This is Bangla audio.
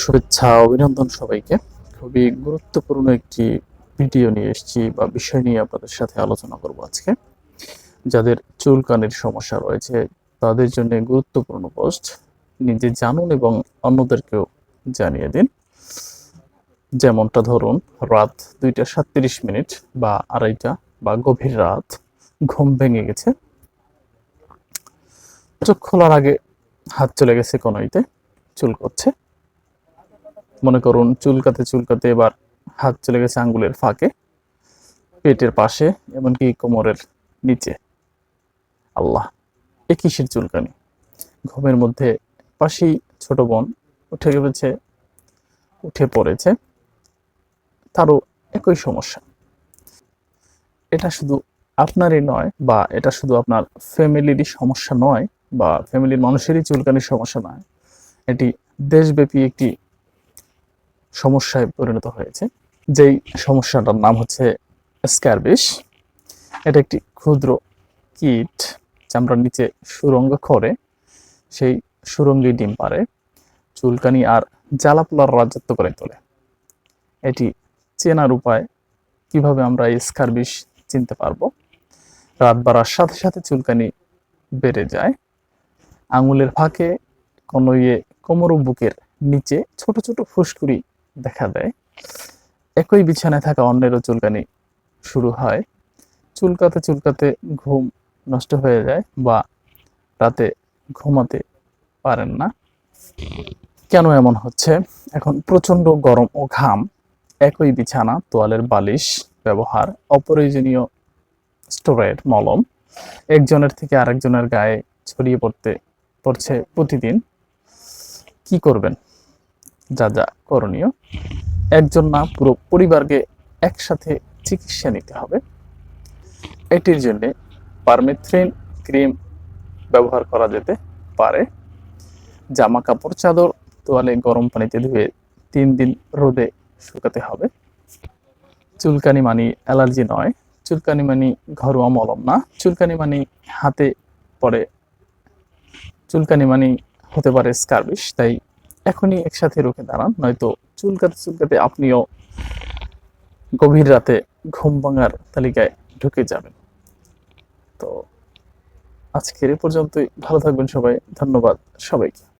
শুভেচ্ছা, অভিনন্দন সবাইকে। খুবই গুরুত্বপূর্ণ একটি ভিডিও নিয়ে এসেছি বা বিষয় নিয়ে আপনাদের সাথে আলোচনা করব আজকে। যাদের চুলকানির সমস্যা রয়েছে, তাদের জন্য গুরুত্বপূর্ণ পোস্ট। নিজে জানুন এবং অন্যদেরকেও জানিয়ে দিন। যেমনটা ধরুন, রাত দুইটা সাতত্রিশ মিনিট বা আড়াইটা বা গভীর রাত ঘুম ভেঙে গেছে। চোখ খোলার আগে হাত চলে গেছে কোনোইতে, চুল করছে। মনে করুন, চুলকাতে চুলকাতে এবার হাত চলে গেছে আঙ্গুলের ফাঁকে, পেটের পাশে, এমনকি কোমরের নিচে। আল্লাহ, এ কিসের চুলকানি? ঘুমের মধ্যে পাশেই ছোট বোন উঠে গেছে, উঠে পড়েছে, তারও একই সমস্যা। এটা শুধু আপনারই নয়, বা এটা শুধু আপনার ফ্যামিলিরই সমস্যা নয়, বা ফ্যামিলির মানুষেরই চুলকানির সমস্যা নয়, এটি দেশব্যাপী একটি সমস্যায় পরিণত হয়েছে। যেই সমস্যাটার নাম হচ্ছে স্ক্যারবিস এটা একটি ক্ষুদ্র কীট চামড়ার নিচে সুরঙ্গ করে সেই সুরঙ্গি ডিম পারে চুলকানি আর জ্বালাপোলার রাজত্ব করে তোলে। এটি চেনার উপায় কীভাবে আমরা এই স্কারবিস চিনতে পারব? রাত বাড়ার সাথে সাথে চুলকানি বেড়ে যায়। আঙুলের ফাঁকে কোনো ইয়ে কোমর বুকের নিচে ছোট ছোট ফুসকুড়ি দেখা দেয়। একই বিছানায় থাকা অন্যেরও চুলকানি শুরু হয়। চুলকাতে চুলকাতে ঘুম নষ্ট হয়ে যায় বা রাতে ঘুমাতে পারেন না। কেন এমন হচ্ছে? এখন প্রচণ্ড গরম ও ঘাম, একই বিছানা, তোয়ালের বালিশ ব্যবহার, অপ্রয়োজনীয় স্টোরের মলম, একজনের থেকে আরেকজনের গায়ে ছড়িয়ে পড়তে, পড়ছে প্রতিদিন। কি করবেন? যা যা করণীয়। একজন না, পুরো পরিবারকে একসাথে চিকিৎসা নিতে হবে। এটির জন্য পারমেথ্রিন ক্রিম ব্যবহার করা যেতে পারে। জামা কাপড় চাদর, তোয়ালে গরম পানিতে ধুয়ে তিন দিন রোদে শুকাতে হবে। চুলকানি মানি অ্যালার্জি নয়। চুলকানি মানি ঘরোয়া মলম না। চুলকানি মানি হাতে পড়ে চুলকানি মানি হতে পারে স্কার্বিশ তাই এখনই একসাথে রুখে দাঁড়ান, নয়তো চুলকাতে চুলকাতে আপনিও গভীর রাতে ঘুম ভাঙার তালিকায় ঢুকে যাবেন। তো আজকের এ পর্যন্তই, ভালো থাকবেন সবাই, ধন্যবাদ সবাইকে।